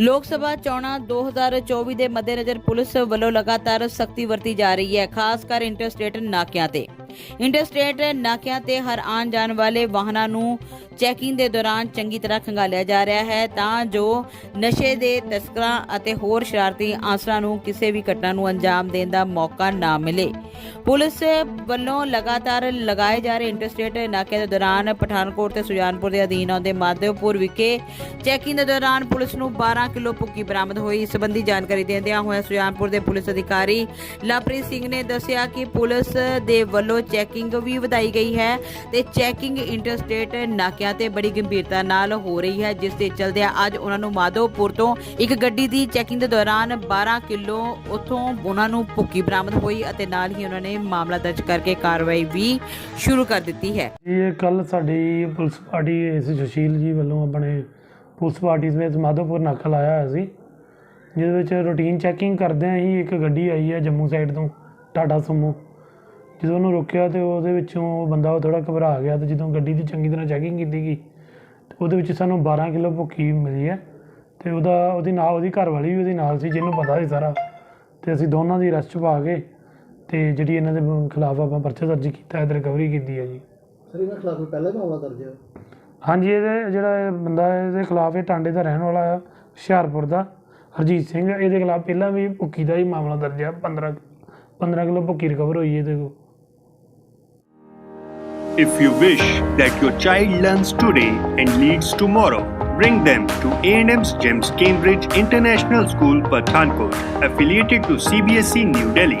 ਲੋਕ ਸਭਾ ਚੋਣਾਂ 2024 ਦੇ ਮੱਦੇਨਜ਼ਰ ਪੁਲਿਸ ਵੱਲੋਂ ਲਗਾਤਾਰ ਸਖਤੀ ਵਰਤੀ ਜਾ ਰਹੀ ਹੈ, ਖਾਸ ਕਰ ਇੰਟਰਸਟੇਟ ਨਾਕਿਆਂ ਤੇ। ਇੰਟਰਸਟੇਟ ਨਾਕਿਆਂ ਤੇ ਹਰ ਆਉਣ ਜਾਣ ਵਾਲੇ ਵਾਹਨਾਂ ਨੂੰ ਚੈਕਿੰਗ ਦੇ ਦੌਰਾਨ ਚੰਗੀ ਤਰ੍ਹਾਂ ਖੰਗਾਲਿਆ ਜਾ ਰਿਹਾ ਹੈ, ਤਾਂ ਜੋ ਨਸ਼ੇ ਦੇ ਤਸਕਰਾਂ ਅਤੇ ਹੋਰ ਸ਼ਰਾਰਤੀ ਆਸਰਾਂ ਨੂੰ ਕਿਸੇ ਵੀ ਘਟਨਾ ਨੂੰ ਅੰਜਾਮ ਦੇਣ ਦਾ ਮੌਕਾ ਨਾ ਮਿਲੇ। ਪੁਲਿਸ ਵੱਲੋਂ ਲਗਾਤਾਰ ਲਗਾਏ ਜਾ ਰਹੇ ਇੰਟਰਸਟੇਟ ਨਾਕਿਆਂ ਦੇ ਦੌਰਾਨ ਪਠਾਨਕੋਟ ਤੇ ਸੁਜਾਨਪੁਰ ਦੇ ਅਧੀਨ ਆਉਂਦੇ ਮਾਧਵਪੁਰ ਵਿਖੇ ਚੈਕਿੰਗ ਦੇ ਦੌਰਾਨ ਪੁਲਿਸ ਨੂੰ 12 ਕਿਲੋ ਭੁੱਕੀ ਬਰਾਮਦ ਹੋਈ। ਇਸ ਸੰਬੰਧੀ ਜਾਣਕਾਰੀ ਦਿੰਦਿਆਂ ਹੋਇਆ ਸੁਜਾਨਪੁਰ ਦੇ ਪੁਲਿਸ ਅਧਿਕਾਰੀ ਲਵਪ੍ਰੀਤ ਸਿੰਘ ਨੇ ਦੱਸਿਆ ਕਿ ਪੁਲਿਸ ਦੇ ਵੱਲੋਂ ਚੈਕਿੰਗ ਵੀ ਵਧਾਈ ਗਈ ਹੈ ਤੇ ਚੈਕਿੰਗ ਇੰਟਰਸਟੇਟ ਨਾਕਿਆਂ ਤੇ ਬੜੀ ਗੰਭੀਰਤਾ ਨਾਲ ਹੋ ਰਹੀ ਹੈ, ਜਿਸ ਦੇ ਚਲਦਿਆਂ ਅੱਜ ਉਹਨਾਂ ਨੂੰ ਮਾਧੋਪੁਰ ਤੋਂ ਇੱਕ ਗੱਡੀ ਦੀ ਚੈਕਿੰਗ ਦੇ ਦੌਰਾਨ 12 ਕਿਲੋ ਉੱਥੋਂ ਉਹਨਾਂ ਨੂੰ ਭੁੱਕੀ ਬਰਾਮਦ ਹੋਈ ਅਤੇ ਨਾਲ ਹੀ ਉਹਨਾਂ ਨੇ ਮਾਮਲਾ ਦਰਜ ਕਰਕੇ ਕਾਰਵਾਈ ਵੀ ਸ਼ੁਰੂ ਕਰ ਦਿੱਤੀ ਹੈ। ਇਹ ਕੱਲ ਸਾਡੀ ਪੁਲਿਸ ਪਾਰਟੀ ਇਸ ਸੁਸ਼ੀਲ ਜੀ ਵੱਲੋਂ ਆਪਣੇ ਪੁਲਿਸ ਪਾਰਟੀ ਸਮੇਤ ਮਾਧੋਪੁਰ ਨਾਕਾ ਲਾਇਆ ਹੋਇਆ ਸੀ, ਜਿਹਦੇ ਵਿੱਚ ਰੂਟੀਨ ਚੈਕਿੰਗ ਕਰਦਿਆਂ ਹੀ ਇੱਕ ਗੱਡੀ ਆਈ ਹੈ ਜੰਮੂ ਸਾਈਡ ਤੋਂ, ਟਾਟਾ ਸੁਮੋ। ਜਦੋਂ ਉਹਨੂੰ ਰੋਕਿਆ ਤੇ ਉਹਦੇ ਵਿੱਚੋਂ ਉਹ ਬੰਦਾ ਥੋੜਾ ਘਬਰਾ ਗਿਆ ਤੇ ਜਦੋਂ ਗੱਡੀ ਦੀ ਚੰਗੀ ਤਰ੍ਹਾਂ ਚੈਕਿੰਗ ਕੀਤੀ ਗਈ ਉਹਦੇ ਵਿੱਚ ਸਾਨੂੰ 12 ਕਿਲੋ ਭੁੱਕੀ ਮਿਲੀ ਹੈ ਤੇ ਉਹਦਾ ਉਹਦੀ ਨਾਲ ਉਹਦੀ ਘਰ ਵਾਲੀ ਵੀ ਉਹਦੇ ਨਾਲ ਸੀ, ਜਿਹਨੂੰ ਪਤਾ ਸੀ ਸਾਰਾ। ਤੇ ਅਸੀਂ ਦੋਨਾਂ ਦੀ ਅਰੈਸਟ ਪਾ ਕੇ ਤੇ ਜਿਹੜੀ ਇਹਨਾਂ ਦੇ ਖਿਲਾਫ ਆਪਾਂ ਪਰਚਾ ਦਰਜ ਕੀਤਾ ਹੈ ਤੇ ਰਿਕਵਰੀ ਕੀਤੀ ਹੈ ਜੀ। ਸਰ ਇਹਨਾਂ ਖਿਲਾਫ ਪਹਿਲਾਂ ਵੀ ਮਾਮਲਾ ਦਰਜ ਹੈ ਹਾਂਜੀ ਇਹਦੇ ਜਿਹੜਾ ਇਹ ਬੰਦਾ ਹੈ, ਇਹਦੇ ਖਿਲਾਫ ਇਹ ਟਾਂਡੇ ਦਾ ਰਹਿਣ ਵਾਲਾ ਆ ਹੁਸ਼ਿਆਰਪੁਰ ਦਾ ਹਰਜੀਤ ਸਿੰਘ। ਇਹਦੇ ਖਿਲਾਫ ਪਹਿਲਾਂ ਵੀ ਭੁੱਕੀ ਦਾ ਹੀ ਮਾਮਲਾ ਦਰਜ ਹੈ 15 15 ਕਿਲੋ ਭੁੱਕੀ ਰਿਕਵਰ ਹੋਈ ਹੈ ਇਹਦੇ ਕੋਲ। If you wish that your child learns today and leads tomorrow, bring them to A&M's GEMS Cambridge International School, Pathankot, affiliated to CBSE New Delhi.